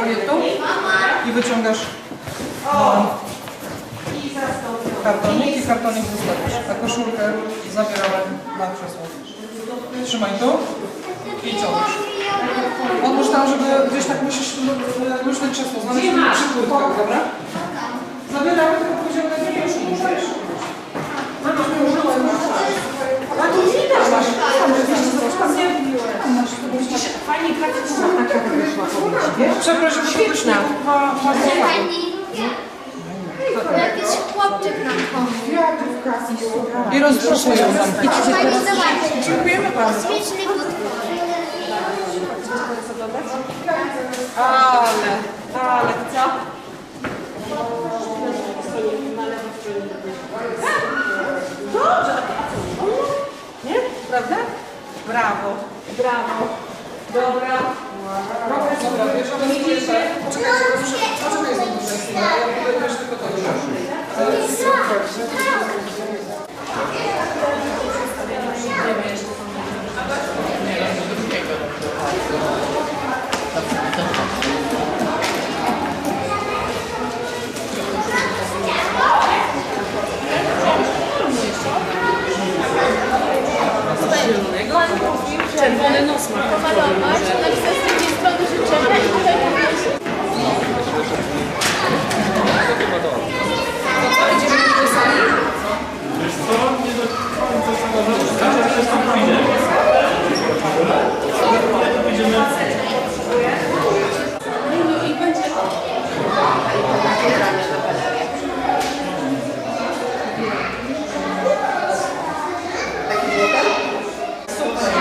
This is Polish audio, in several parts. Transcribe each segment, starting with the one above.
Tu i wyciągasz um, kartonik i kartonik zostawisz. A koszulkę zabierałem na krzesło. Trzymaj tu i ciągniesz. Odłóż tam, żeby gdzieś tak musisz luźne krzesło znaleźć przy kurtkach, dobra? Zabieramy, tylko pójdziemy na nie wiesz? Będziesz mi użyła A tu nie też masz. To Fajnie graficzna taka wyszła wiesz? Przepraszam, świetna. Jakiś chłopczyk nam pomógł. I rozproszę ją tam. Dziękujemy bardzo. Ale, ale co? Dobrze. Prawda? Brawo, brawo. Dobra. Dobra, wiesz, widzicie? Poczekaj, poczekaj, poczekaj z tym chwilę. Ja będę też tylko to już. Czerwony nos ma. Pomalować, napisać z drugiej strony życzenia i tutaj powiesić.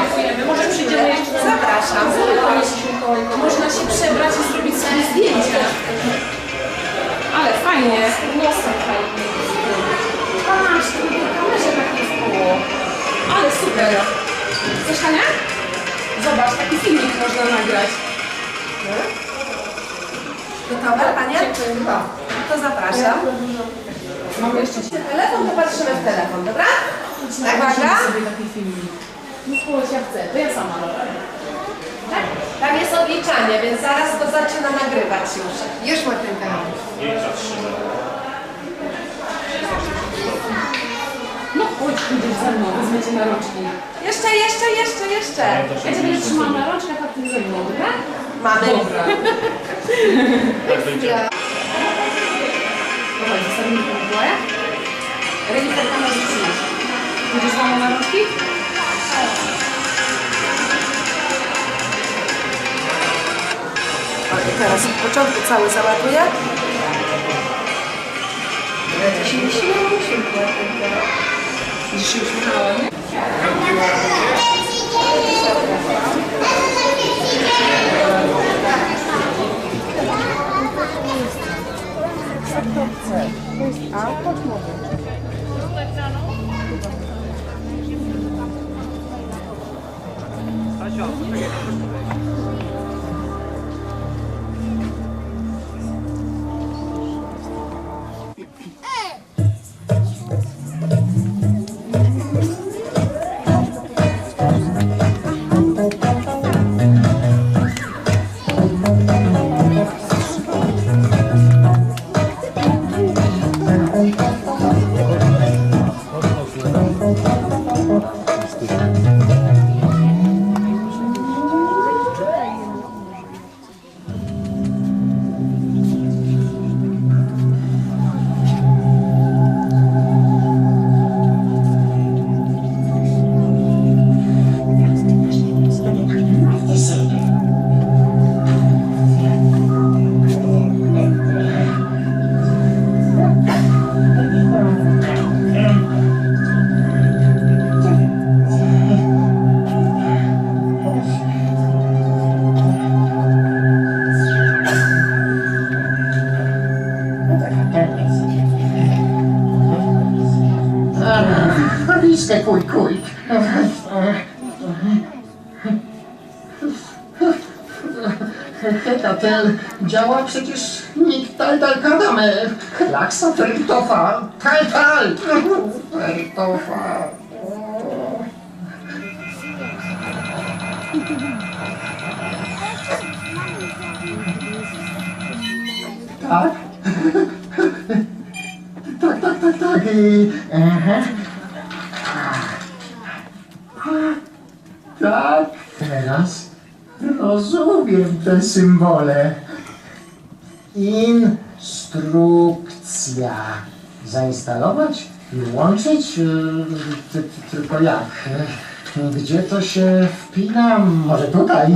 Dziękujemy. Może przyjdziemy jeszcze. Zapraszam. Można się przebrać i zrobić sobie zdjęcia. Fajnie. Nosem fajnie. Patrz, tu w kamerze tak koło. Ale super. Chcesz Hania? Zobacz, taki filmik można nagrać. Gotowe, panie? To zapraszam. Mamy jeszcze Telefon, to patrzymy w telefon, dobra? Uwaga. taki filmik. No ja chcę. To ja sama robię. Tak? Tam jest odliczanie, więc zaraz to zaczyna nagrywać już. Już ma ten telefon. No chodź, pójdziesz ze mną, wezmę na rączki. Jeszcze, jeszcze, jeszcze, jeszcze. Ja cię będę trzymała na rączkach, a ty ze mną, dobra? Mamy. Dobra. Dawaj, zostawimy to w głowie. Renifer, kamerę trzymasz. Pójdziesz z mamą na rączki? O, teraz od początku cały załatuję. Się nie tylko. Dziś się uśmiechała, nie? Walizkę kuj, kuj. Hetatel działa przecież nikt tal tal kadamy. Klaksa fertofa. Tal tal. Fertofa. Tak? Tak, tak, tak, tak. Tak, teraz rozumiem te symbole. Instrukcja. Zainstalować i łączyć? Yy, ty- ty- Tylko jak? Gdzie to się wpina? Może tutaj?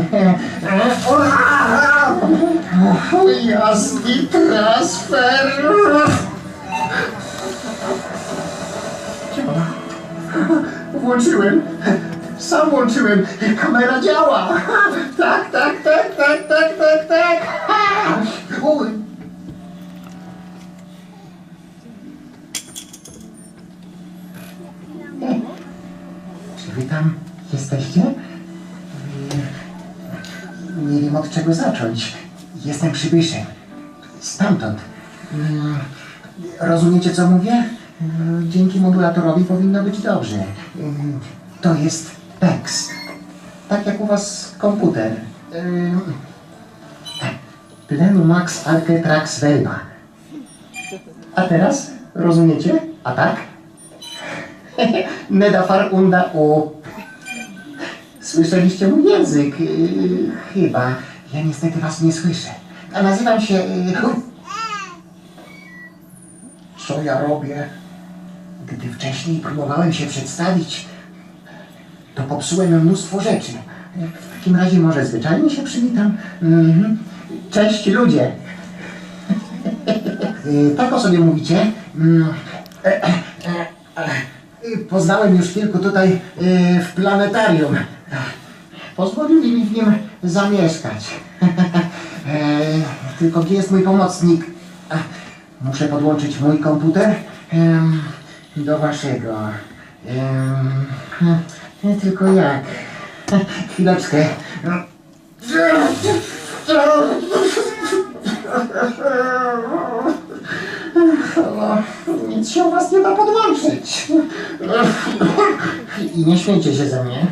Jasny transfer! Włączyłem. Sam włączyłem. Kamera działa. Tak, tak, tak, tak, tak, tak, tak. Uj. Czy wy tam jesteście? Nie wiem od czego zacząć. Jestem przybyszem. Stamtąd. Rozumiecie co mówię? Dzięki modulatorowi powinno być dobrze. To jest PEX. Tak jak u was komputer. Plenu Max Arke Trax Velma. A teraz? Rozumiecie? A tak? Nedafar unda u. Słyszeliście mój język? Yy, chyba. Ja niestety was nie słyszę. A nazywam się... Yy, co ja robię? Gdy wcześniej próbowałem się przedstawić, to popsułem mnóstwo rzeczy. W takim razie może zwyczajnie się przywitam. Mhm. Cześć ludzie. Tak o sobie mówicie. Mm, Poznałem już kilku tutaj y, w planetarium. Pozwolili mi w nim zamieszkać. Tylko gdzie jest mój pomocnik? Muszę podłączyć mój komputer do waszego. Tylko jak? Chwileczkę. Nic się u was nie da podłączyć. I nie śmiejcie się ze mnie.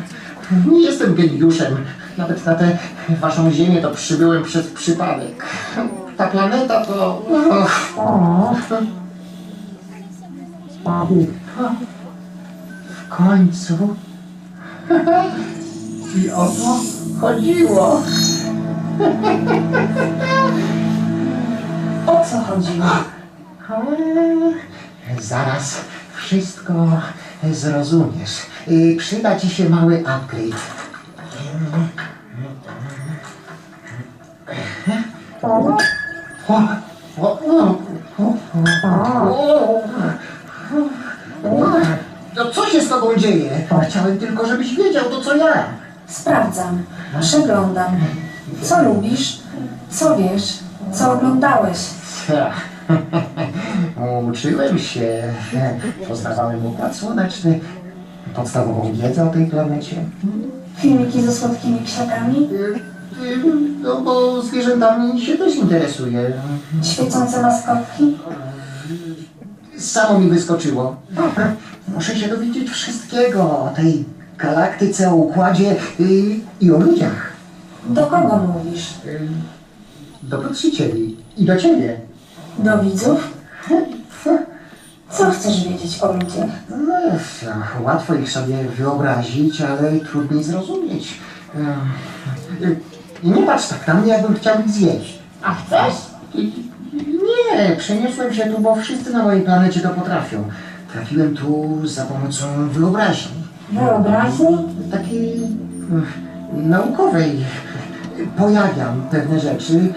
Nie jestem geniuszem. Nawet na tę waszą ziemię to przybyłem przez przypadek. Ta planeta to... W końcu. I o to chodziło. O co chodziło? Zaraz wszystko zrozumiesz. Y, Przyda ci się mały upgrade. O, o, o. No co się z tobą dzieje? Chciałem tylko, żebyś wiedział to, co ja. Sprawdzam, przeglądam. Co lubisz? Co wiesz? Co oglądałeś? Uczyłem się, poznawałem układ słoneczny, podstawową wiedzę o tej planecie. Filmiki ze słodkimi psiakami? No bo zwierzętami się też interesuję. Świecące maskotki? Samo mi wyskoczyło. Muszę się dowiedzieć wszystkiego o tej galaktyce, o układzie y, i o ludziach. Do kogo mówisz? Do patrzycieli i do ciebie. Do widzów? Co chcesz wiedzieć o ludziach? No, łatwo ich sobie wyobrazić, ale trudniej zrozumieć. I nie patrz tak na mnie, jakbym chciał ich zjeść. A chcesz? Nie, przeniosłem się tu, bo wszyscy na mojej planecie to potrafią. Trafiłem tu za pomocą wyobraźni. Wyobraźni? Takiej mm, naukowej. Pojawiam pewne rzeczy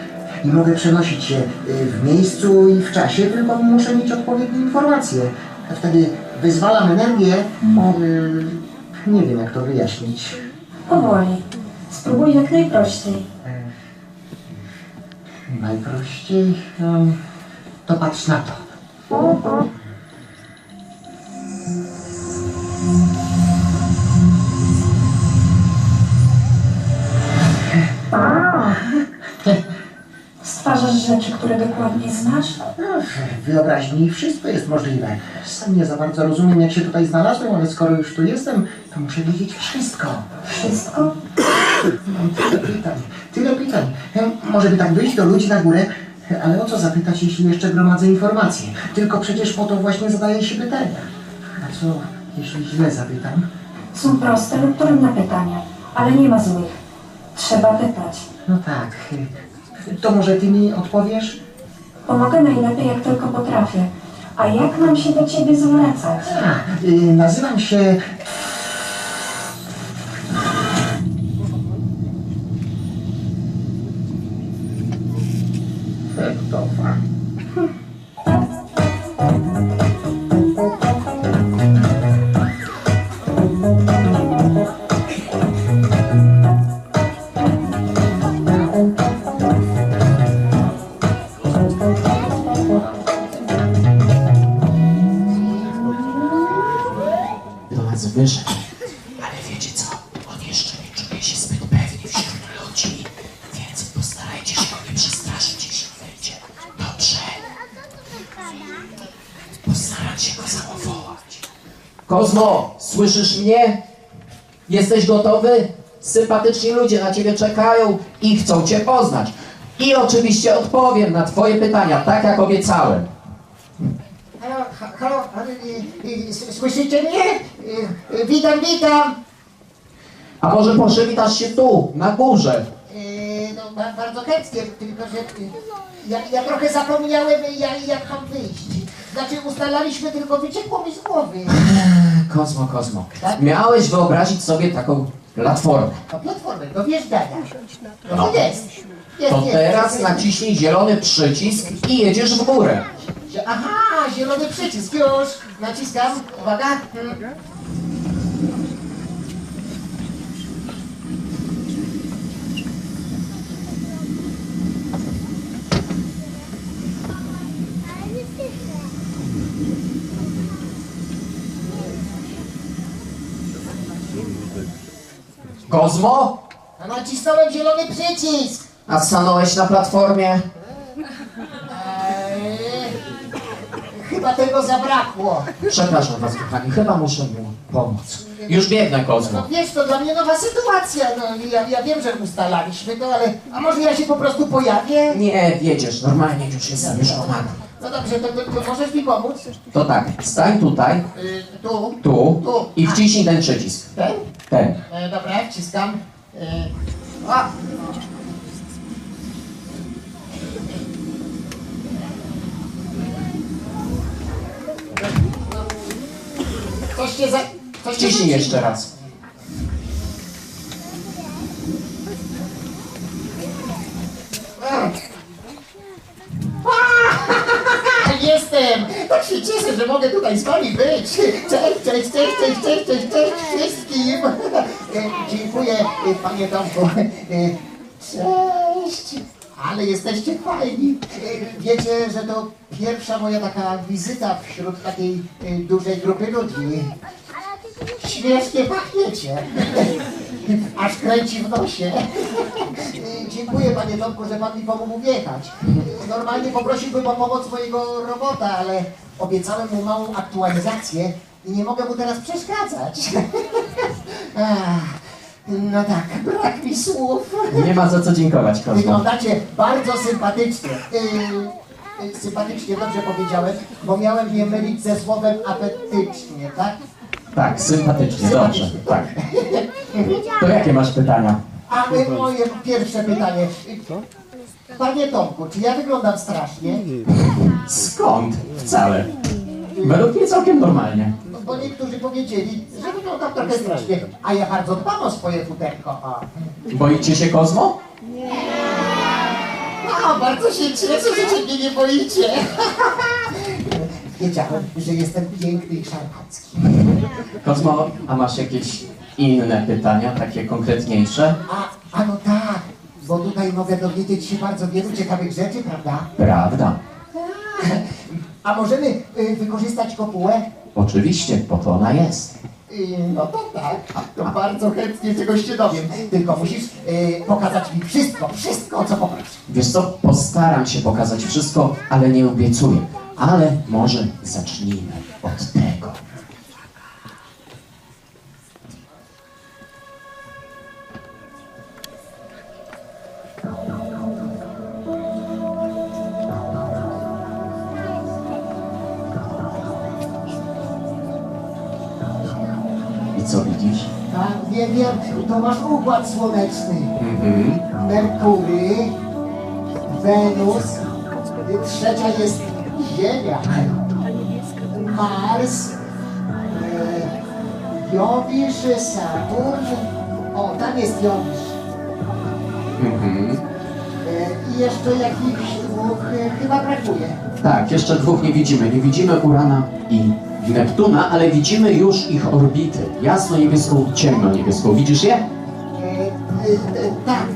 i mogę przenosić się y, w miejscu i w czasie, tylko muszę mieć odpowiednie informacje. A wtedy wyzwalam energię. y, Nie wiem, jak to wyjaśnić. Powoli. Spróbuj jak najprościej. Najprościej to patrz na to. Rzeczy, które dokładnie znasz? W wyobraźni wszystko jest możliwe. Sam nie za bardzo rozumiem, jak się tutaj znalazłem, ale skoro już tu jestem, to muszę wiedzieć wszystko. Wszystko? Mam tyle pytań, tyle pytań. Może by tak wyjść do ludzi na górę, ale o co zapytać, jeśli jeszcze gromadzę informacje? Tylko przecież po to właśnie zadaję się pytania. A co, jeśli źle zapytam? Są proste lub trudne pytania, ale nie ma złych. Trzeba pytać. No tak. To może ty mi odpowiesz? Pomogę najlepiej jak tylko potrafię. A jak mam się do ciebie zwracać? A, y, nazywam się... Kozmo, słyszysz mnie? Jesteś gotowy? Sympatyczni ludzie na ciebie czekają i chcą cię poznać. I oczywiście odpowiem na twoje pytania, tak jak obiecałem. Halo, ha- halo, y, y, s- słyszycie mnie? Y, y, Witam, witam. A może przywitasz się tu, na górze? Y, No, ba- bardzo chętnie, tylko że y, ja, ja trochę zapomniałem, ja, jak mam wyjść. Znaczy, ustalaliśmy, tylko wyciekło mi z głowy. Kozmo, Kozmo. Miałeś wyobrazić sobie taką platformę. Platformę do wjeżdżania. No No. to jest. Jest, To jest. teraz naciśnij zielony przycisk i jedziesz w górę. Aha, zielony przycisk, już. Naciskam, uwaga. Mm. Kozmo? A nacisnąłem zielony przycisk. A stanąłeś na platformie? Eee, chyba tego zabrakło. Przepraszam was, kochani, chyba muszę mu pomóc. Już biegnę, Kozmo. No wiesz, to dla mnie nowa sytuacja. No, ja, ja wiem, że ustalaliśmy to, ale... A może ja się po prostu pojawię? Nie, wiedziesz, normalnie już jestem już kochany. No dobrze, to, to, to możesz mi pomóc? To tak, stań tutaj, Y, tu. tu Tu. i wciśnij ten przycisk. Ten? Ten. E, dobra, wciskam. E, a! Coś się za... Coś się Wciśnij rzuci. jeszcze raz. A, Jestem! Tak się cieszę, że mogę tutaj z wami być. Cześć, cześć, cześć, cześć, cześć, cześć, cześć Panie Tomku. E, Cześć! Ale jesteście fajni. E, Wiecie, że to pierwsza moja taka wizyta wśród takiej e, dużej grupy ludzi. Śmiesznie pachniecie. Aż kręci w nosie. Dziękuję panie Tomku, że pan mi pomógł wjechać. Normalnie poprosiłbym o pomoc mojego robota, ale obiecałem mu małą aktualizację i nie mogę mu teraz przeszkadzać. No tak, brak mi słów. Nie ma za co dziękować, Kozmo. Wyglądacie bardzo sympatycznie. Yy, yy, sympatycznie dobrze powiedziałem, bo miałem je mylić ze słowem apetycznie, tak? Tak, sympatycznie, dobrze, tak. To jakie masz pytania? A y, moje pierwsze pytanie. Panie Tomku, czy ja wyglądam strasznie? Skąd? Wcale. Według mnie całkiem normalnie. Bo niektórzy powiedzieli, że wyglądam trochę strasznie, a ja bardzo dbam o swoje futerko. O. Boicie się Kozmo? A, bardzo się cieszę, że się mnie nie boicie. Wiedziałem, że jestem piękny i szarpacki. Kozmo, a masz jakieś inne pytania, takie konkretniejsze? A, a no tak, bo tutaj mogę dowiedzieć się bardzo wielu ciekawych rzeczy, prawda? Prawda. A możemy y, wykorzystać kopułę? Oczywiście, po to ona jest. Y, No to tak, to bardzo chętnie czegoś się dowiem. Tylko musisz y, pokazać mi wszystko, wszystko, o co poproszę. Wiesz co, postaram się pokazać wszystko, ale nie obiecuję. Ale może zacznijmy od tego. Wiem, to masz układ słoneczny. Mhm. Merkury, Wenus, trzecia jest Ziemia, Mars, y, Jowisz, Saturn, o tam jest Jowisz. Mhm. Y, I jeszcze jakichś dwóch y, chyba brakuje. Tak, jeszcze dwóch nie widzimy. Nie widzimy Urana i Neptuna, ale widzimy już ich orbity. Jasno niebieską ciemno niebieską. Widzisz je? Y, y, y, Tak,